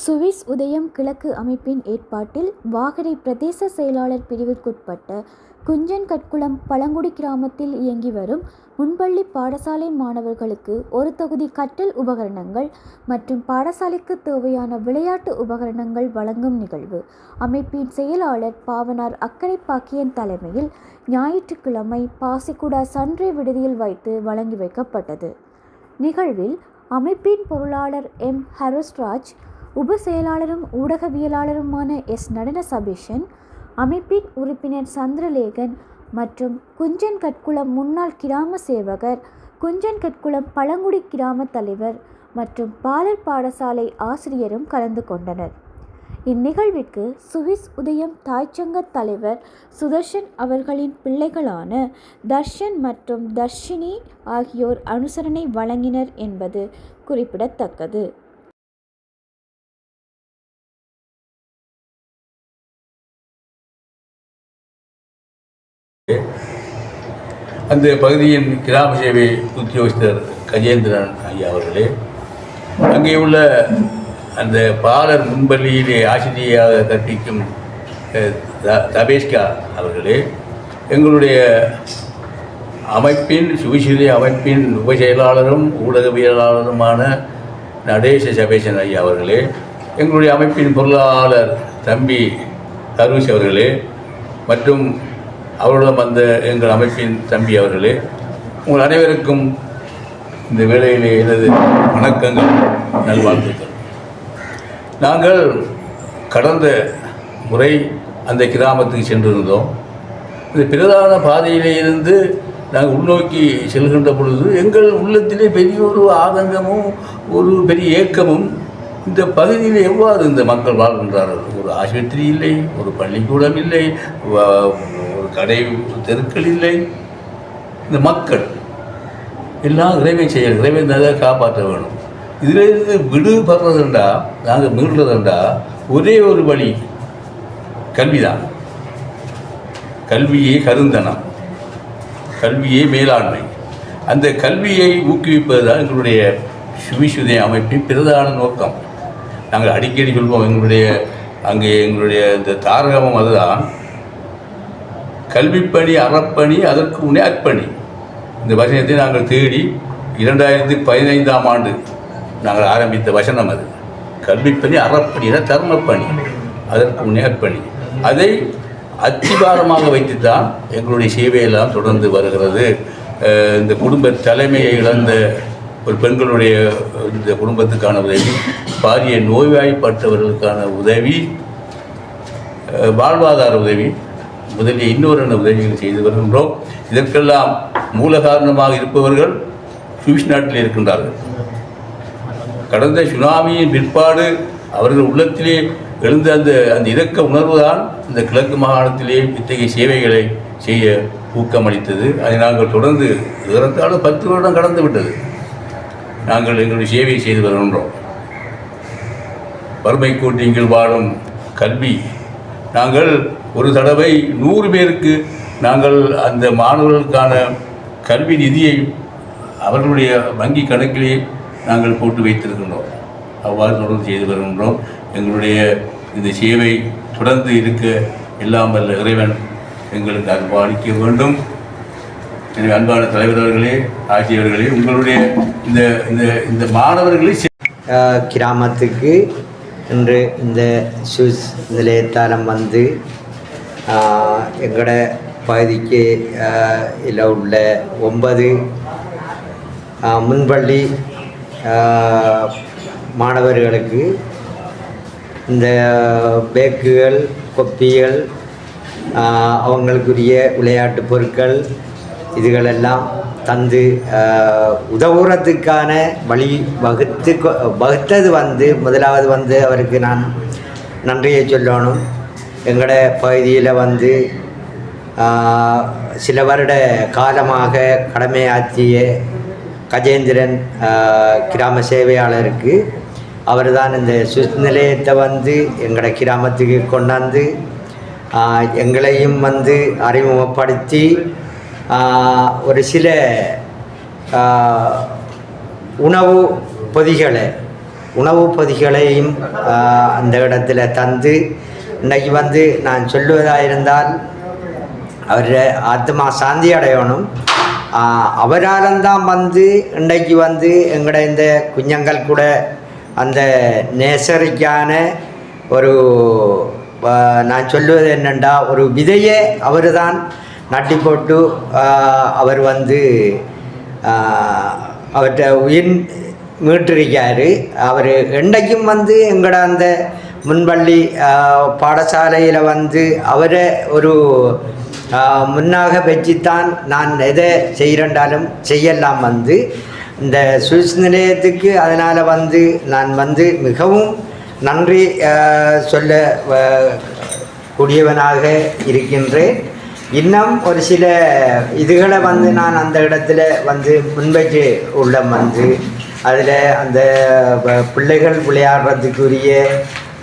Swiss உதயம் கிழக்கு அமைப்பின் ஏற்பாட்டில் வாகரை பிரதேச செயலாளர் பிரிவிற்குட்பட்ட குஞ்சன்கட்குளம் பழங்குடி கிராமத்தில் இயங்கி வரும் முன்பள்ளி பாடசாலை மாணவர்களுக்கு ஒரு தொகுதி கற்றல் உபகரணங்கள் மற்றும் பாடசாலைக்கு தேவையான விளையாட்டு உபகரணங்கள் வழங்கும் நிகழ்வு. அமைப்பின் செயலாளர் பாவனார் அக்கறை பாக்கியன் தலைமையில் ஞாயிற்றுக்கிழமை பாசிக்குடா சன்றே விடுதியில் வைத்து வழங்கி வைக்கப்பட்டது. நிகழ்வில் அமைப்பின் பொருளாளர் எம். ஹரஸ்ராஜ் உப செயலாளரும் ஊடகவியலாளருமான எஸ். நடன சபீஷன் அமைப்பின் உறுப்பினர் சந்திரலேகன் மற்றும் குஞ்சன் கட்குளம் முன்னாள் கிராம சேவகர் குஞ்சன் கட்குளம் பழங்குடி கிராம தலைவர் மற்றும் பாலர் பாடசாலை ஆசிரியரும் கலந்து கொண்டனர். இந்நிகழ்விற்கு சுவிஸ் உதயம் தாய்ச்சங்க தலைவர் சுதர்ஷன் அவர்களின் பிள்ளைகளான தர்ஷன் மற்றும் தர்ஷினி ஆகியோர் அனுசரணை வழங்கினர் என்பது குறிப்பிடத்தக்கது. அந்த பகுதியின் கிராம சேவை உத்தியோகஸ்தர் கஜேந்திரன் ஐயா அவர்களே அங்கே உள்ள அந்த பாலர் முன்பள்ளியிலே ஆசிரியராக கற்பிக்கும் த- தபேஷ்கா அவர்களே எங்களுடைய அமைப்பின் சுவிசிலி அமைப்பின் உப செயலாளரும் ஊடகவியலாளருமான நடேச சபேசன் ஐயா அவர்களே எங்களுடைய அமைப்பின் பொருளாளர் தம்பி தருஷ் அவர்களே மற்றும் அவருடன் வந்த எங்கள் அமைப்பின் தம்பி அவர்களே உங்கள் அனைவருக்கும் இந்த வேளையிலே எனது வணக்கங்கள் நல்வாழ்த்துக்கள். நாங்கள் கடந்த முறை அந்த கிராமத்துக்கு சென்றிருந்தோம். இந்த பிரதான பாதையிலே இருந்து நாங்கள் உள்நோக்கி செல்கின்ற பொழுது எங்கள் உள்ளத்திலே பெரிய ஒரு ஆதங்கமும் ஒரு பெரிய ஏக்கமும் இந்த பகுதியில் எவ்வாறு இந்த மக்கள் வாழ்கின்றார்கள்? ஒரு ஆஸ்பத்திரி இல்லை ஒரு பள்ளிக்கூடம் இல்லை கடை தெருக்கள் இல்லை. இந்த மக்கள் எல்லாம் இறைவன் செய்ய இறைவன் தான் காப்பாற்ற வேணும். இதிலிருந்து விடுபடுறதுண்டா நாங்கள் மீள்றதுண்டா ஒரே ஒரு வழி கல்விதான். கல்வியே கருந்தனம் கல்வியே மேலாண்மை. அந்த கல்வியை ஊக்குவிப்பது தான் எங்களுடைய சுவிசுதய அமைப்பின் பிரதான நோக்கம். நாங்கள் அடிக்கடி சொல்வோம் எங்களுடைய அங்கே எங்களுடைய இந்த தாரகமும் அதுதான். கல்விப்பணி அறப்பணி அதற்கு முன்னே அற்பணி. இந்த வசனத்தை நாங்கள் தேடி இரண்டாயிரத்தி பதினைந்தாம் ஆண்டு நாங்கள் ஆரம்பித்த வசனம் அது. கல்விப்பணி அறப்பணினா தர்மப்பணி. அதற்கு முன்னே அர்ப்பணி அதை அத்திபாரமாக வைத்துத்தான் எங்களுடைய சேவையெல்லாம் தொடர்ந்து வருகிறது. இந்த குடும்ப தலைமையை இழந்த ஒரு பெண்களுடைய இந்த குடும்பத்துக்கான உதவி பாரிய நோய்வாய்ப்பட்டவர்களுக்கான உதவி வாழ்வாதார உதவி முதலிய இன்னொரு உதவிகள் செய்து வருகின்றோம் இதற்கெல்லாம் மூல காரணமாக இருப்பவர்கள் சுவிஸ் நாட்டில் இருக்கின்றார்கள். கடந்த சுனாமியின் பிற்பாடு அவர்கள் உள்ளத்திலே எழுந்த அந்த அந்த இரக்க உணர்வுதான் இந்த கிழக்கு மாகாணத்திலே இத்தகைய சேவைகளை செய்ய ஊக்கமளித்தது. அதை நாங்கள் தொடர்ந்து ஏறத்தாழ பத்து வருடம் கடந்து விட்டது. நாங்கள் எங்களுடைய சேவையை செய்து வருகின்றோம். வறுமை கோட்டிங்கில் வாழும் கல்வி. நாங்கள் ஒரு தடவை நூறு பேருக்கு நாங்கள் அந்த மாணவர்களுக்கான கல்வி நிதியை அவர்களுடைய வங்கி கணக்கிலே நாங்கள் போட்டு வைத்திருக்கின்றோம். அவ்வாறு தொடர்ந்து செய்து வருகின்றோம். எங்களுடைய இந்த சேவை தொடர்ந்து இருக்க எல்லாம் வல்ல இறைவன் எங்களுக்கு அன்பாளிக்க வேண்டும். எனவே அன்பான தலைவர்களே ஆட்சியர்களே உங்களுடைய இந்த இந்த இந்த மாணவர்களை கிராமத்துக்கு இன்று இந்த ஷூஸ் நிலையத்தாலம் வந்து எங்களோட பகுதிக்கு இதில் உள்ள ஒன்பது முன்பள்ளி மாணவர்களுக்கு இந்த பேக்குகள் கொப்பிகள் அவங்களுக்குரிய விளையாட்டு பொருட்கள் இதுகளெல்லாம் தந்து உதவுறதுக்கான வழி வகுத்து வகுத்தது வந்து முதலாவது வந்து அவருக்கு நான் நன்றியை சொல்லணும் எங்களோட பகுதியில் வந்து சில வருட காலமாக கடமையாற்றிய கஜேந்திரன் கிராம சேவையாளருக்கு அவர் தான் இந்த சுவிஸ் நிலையத்தை வந்து எங்களோட கிராமத்துக்கு கொண்டாந்து எங்களையும் வந்து அறிமுகப்படுத்தி ஒரு சில உணவு பொதிகளை உணவுப் பொதிகளையும் அந்த இடத்துல தந்து இன்னைக்கு வந்து நான் சொல்லுவதாக இருந்தால் அவருடைய ஆத்மா சாந்தி அடையணும் அவரால்தான் வந்து இன்றைக்கு வந்து எங்களோட இந்த குஞ்சங்கள் கூட அந்த நேசரிக்கான ஒரு நான் சொல்லுவது என்னென்னா ஒரு விதையை அவர் தான் நட்டி போட்டு அவர் வந்து அவர்கிட்ட உயிர் மீட்டிருக்காரு. அவர் என்றைக்கும் வந்து எங்களோட அந்த முன்பள்ளி பாடசாலையில் வந்து அவரை ஒரு முன்னாக முன்னாக வச்சுத்தான் நான் எதை செய்கிறண்டாலும் செய்யலாம் வந்து. இந்த சுவிஸ் நிலையத்துக்கு அதனால் வந்து நான் வந்து மிகவும் நன்றி சொல்ல கூடியவனாக இருக்கின்றேன். இன்னும் ஒரு சில இதுகளை வந்து நான் அந்த இடத்துல வந்து முன்வைச்சு உள்ள வந்து. அதில் அந்த பிள்ளைகள் விளையாடுறதுக்குரிய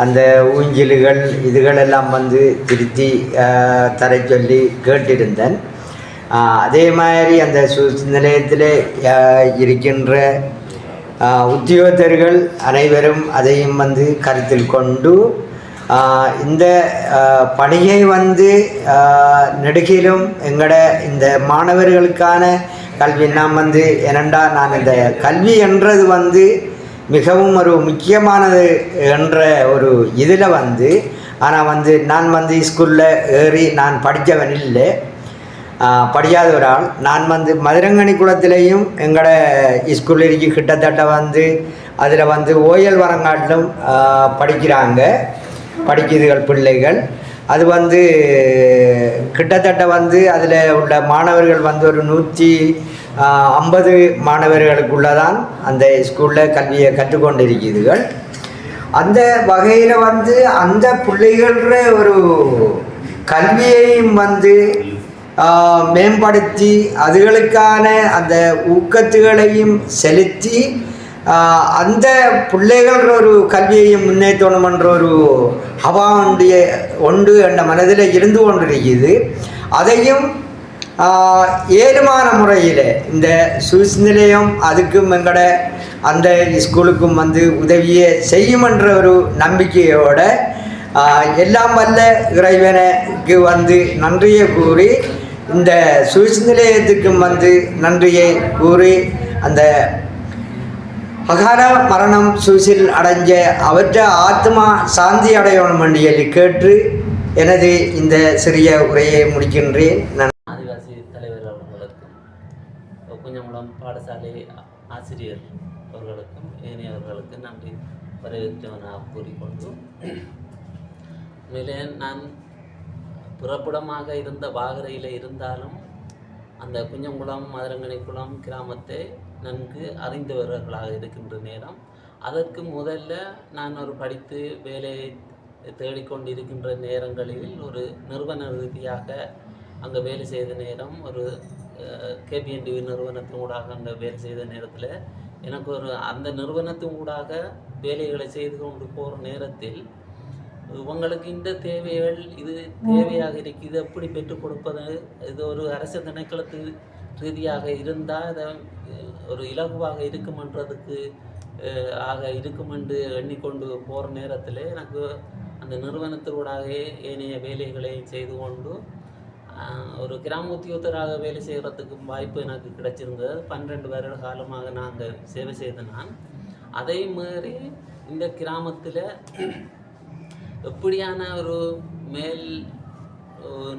அந்த ஊஞ்சில்கள் இதுகளெல்லாம் வந்து திருத்தி தர சொல்லி கேட்டிருந்தேன். அதே மாதிரி அந்த சு நிலையத்தில் இருக்கின்ற உத்தியோகத்தர்கள் அனைவரும் அதையும் வந்து கருத்தில் கொண்டு இந்த பணியை வந்து நெடுகிலும் எங்களோட இந்த மாணவர்களுக்கான கல்வி. நான் வந்து என்னண்டா நான் இந்த கல்வி என்றது வந்து மிகவும் ஒரு முக்கியமானது என்ற ஒரு இதில் வந்து ஆனால் வந்து நான் வந்து ஸ்கூலில் ஏறி நான் படித்தவன் இல்லை. படியாத படிக்காத ஒரு ஆள். நான் வந்து மதுரங்கனி குளத்திலையும் எங்களோட ஸ்கூலில் இருக்கு. கிட்டத்தட்ட வந்து அதில் வந்து ஓயல் வரங்காட்டிலும் படிக்கிறாங்க. படிக்குதுகள் பிள்ளைகள். அது வந்து கிட்டத்தட்ட வந்து அதில் உள்ள மாணவர்கள் வந்து ஒரு நூற்றி ஐம்பது மாணவர்களுக்குள்ளதான் அந்த ஸ்கூலில் கல்வியை கற்றுக்கொண்டிருக்கிறீர்கள். அந்த வகையில் வந்து அந்த பிள்ளைகள ஒரு கல்வியையும் வந்து மேம்படுத்தி அதுகளுக்கான அந்த ஊக்கத்துகளையும் செலுத்தி அந்த பிள்ளைகள் ஒரு கல்வியையும் முன்னேற்றணும் என்ற ஒரு ஹவா உண்டிய ஒன்று என்ற மனதில் இருந்து கொண்டிருக்கிறது. அதையும் ஆஹ், ஏழுமான முறையில் இந்த சுவிஸ் நிலையம் அதுக்கும் எங்களோட அந்த ஸ்கூலுக்கும் வந்து உதவியை செய்யுமென்ற ஒரு நம்பிக்கையோட எல்லாம் வல்ல இறைவனுக்கு வந்து நன்றியை கூறி இந்த சுவிஸ் நிலையத்துக்கும் வந்து நன்றியை கூறி அந்த மகார மரணம் சுவிசில் அடைஞ்ச அவற்றை ஆத்மா சாந்தி அடையணும் வண்டியில் கேட்டு எனது இந்த சிறிய உரையை முடிக்கின்றேன் நன்றி ஆதிவாசி தலைவர் அவர்களுக்கும் குஞ்சங்குளம் பாடசாலை ஆசிரியர் அவர்களுக்கும் ஏனையவர்களுக்கு நன்றி வரவேற்றவனாக கூறிக்கொண்டு மேலே நான் புறப்புடமாக இருந்த வாகரையில் இருந்தாலும் அந்த குஞ்சங்குளம் மதுரங்கனைக்குளம் கிராமத்தை நன்கு அறிந்தவர்களாக இருக்கின்ற நேரம் அதற்கு முதல்ல நான் ஒரு படித்து வேலையை தேடிக்கொண்டிருக்கின்ற நேரங்களில் ஒரு நிறுவன ரீதியாக அங்கே வேலை செய்த நேரம் ஒரு கேபிஎன்டிவி நிறுவனத்தின் ஊடாக அந்த வேலை செய்த நேரத்தில் எனக்கு ஒரு அந்த நிறுவனத்தின் ஊடாக வேலைகளை செய்து கொண்டு போகிற நேரத்தில் உங்களுக்கு இந்த தேவைகள் இது தேவையாக இருக்கு இது எப்படி பெற்றுக் கொடுப்பது இது ஒரு அரசு திணைக்களத்து ரீதியாக இருந்தால் அதை ஒரு இலகுவாக இருக்குமன்றதுக்கு ஆக இருக்குமென்று எண்ணிக்கொண்டு போகிற நேரத்தில் எனக்கு அந்த நிறுவனத்தோடாக ஏனைய வேலைகளை செய்து கொண்டு ஒரு கிராமத்தியோத்தராக வேலை செய்கிறதுக்கு வாய்ப்பு எனக்கு கிடைச்சிருந்தது. பன்னிரெண்டு வருட காலமாக நாங்கள் சேவை செய்த நான். மாதிரி இந்த கிராமத்தில் எப்படியான ஒரு மேல்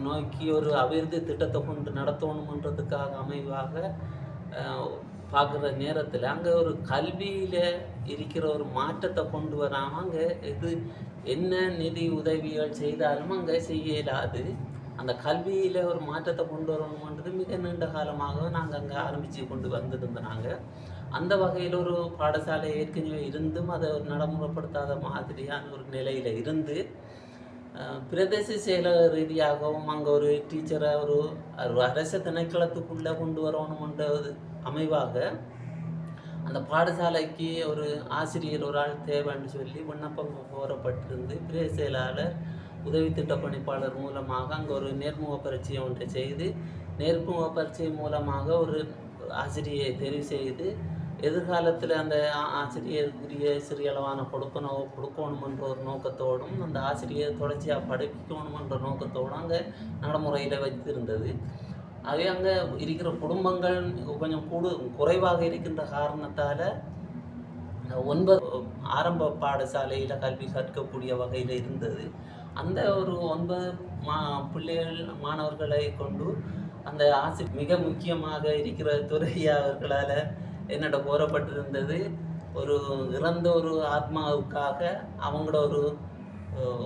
நோக்கி ஒரு அபிவிருத்தி திட்டத்தை கொண்டு நடத்தணுமன்றதுக்காக அமைவாக பார்க்குற நேரத்தில் அங்கே ஒரு கல்வியில் இருக்கிற ஒரு மாற்றத்தை கொண்டு வராமல் அங்கே இது என்ன நிதி உதவிகள் செய்தாலும் அங்கே செய்யலாது. அந்த கல்வியில் ஒரு மாற்றத்தை கொண்டு வரணுமன்றது மிக நீண்ட காலமாக நாங்கள் அங்கே ஆரம்பித்து கொண்டு வந்திருந்தாங்க அந்த வகையில் ஒரு பாடசாலை ஏற்கனவே இருந்தும் அதை ஒரு நடைமுறைப்படுத்தாத மாதிரியான ஒரு நிலையில் இருந்து பிரதேச செயலக ரீதியாகவும் அங்கே ஒரு டீச்சரை ஒரு ஒரு அரசு திணைக்களத்துக்குள்ளே கொண்டு வரணுமென்ற ஒரு அமைவாக அந்த பாடசாலைக்கு ஒரு ஆசிரியர் ஒரு ஆள் தேவைன்னு சொல்லி விண்ணப்பம் கோரப்பட்டிருந்து பிரதேச செயலாளர் உதவி திட்ட பணிப்பாளர் மூலமாக அங்கே ஒரு நேர்முக பரீட்சையை ஒன்றை செய்து நேர்முக பரீட்சை மூலமாக ஒரு ஆசிரியை தெரிவு செய்து எதிர்காலத்தில் அந்த ஆசிரியருக்குரிய சிறிய அளவான கொடுக்கணும் கொடுக்கணுமென்ற ஒரு நோக்கத்தோடும் அந்த ஆசிரியர் தொடர்ச்சியாக படிப்பிக்கணுமென்ற நோக்கத்தோடும் அங்கே நடைமுறையில் வைத்திருந்தது. ஆகவே அங்கே இருக்கிற குடும்பங்கள் கொஞ்சம் கூடு குறைவாக இருக்கின்ற காரணத்தால் ஒன்பது ஆரம்ப பாடசாலையில் கல்வி கற்கக்கூடிய வகையில் இருந்தது. அந்த ஒரு ஒன்பது மா பிள்ளைகள் மாணவர்களை கொண்டு அந்த ஆசி மிக முக்கியமாக இருக்கிற துறையா அவர்களால் என்னோட கோரப்பட்டிருந்தது. ஒரு இறந்த ஒரு ஆத்மாவுக்காக அவங்களோட ஒரு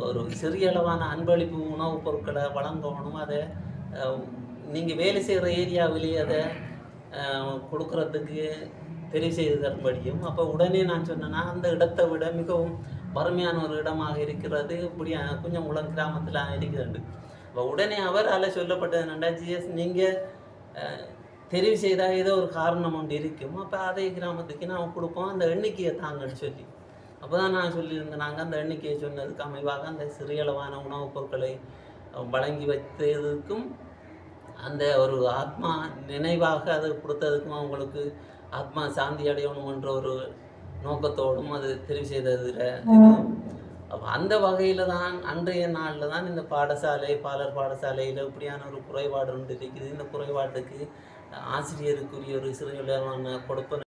ஒரு சிறிய அளவான அன்பளிப்பு உணவுப் பொருட்களை வழங்கணும். அதை நீங்கள் வேலை செய்கிற ஏரியாவிலேயே அதை கொடுக்குறதுக்கு கொடுக்கறதுக்கு தெரிவு செய்து தரும்படியும் அப்போ உடனே நான் சொன்னேன்னா அந்த இடத்தை விட மிகவும் வறுமையான ஒரு இடமாக இருக்கிறது. இப்படி கொஞ்சம் உலக கிராமத்தில் இருக்கிறது. இப்போ உடனே அவரால் சொல்லப்பட்டது என்னண்டா ஜிஎஸ் நீங்கள் தெரிவு செய்தால் ஏதோ ஒரு காரணம் ஒன்று இருக்கும். அப்போ அதே கிராமத்துக்கு நான் கொடுப்போம். அந்த எண்ணிக்கையை தாங்கன்னு சொல்லி. அப்போ தான் நான் சொல்லியிருந்தேன் நாங்கள் அந்த எண்ணிக்கையை சொன்னதுக்கு அமைவாக அந்த சிறியளவான உணவுப் பொருட்களை வழங்கி வைத்ததுக்கும் அந்த ஒரு ஆத்மா நினைவாக அது கொடுத்ததுக்கும் அவங்களுக்கு ஆத்மா சாந்தி அடையணும் என்ற ஒரு நோக்கத்தோடும் அது தெரிவு செய்ததில். அப்போ அந்த வகையில் தான் அன்றைய நாளில் தான் இந்த பாடசாலை பாலர் பாடசாலையில் இப்படியான ஒரு குறைபாடு ஒன்று இருக்குது இந்த குறைபாட்டுக்கு ஆசிரியருக்குரிய ஒரு சிறுவிலான கொடுப்பன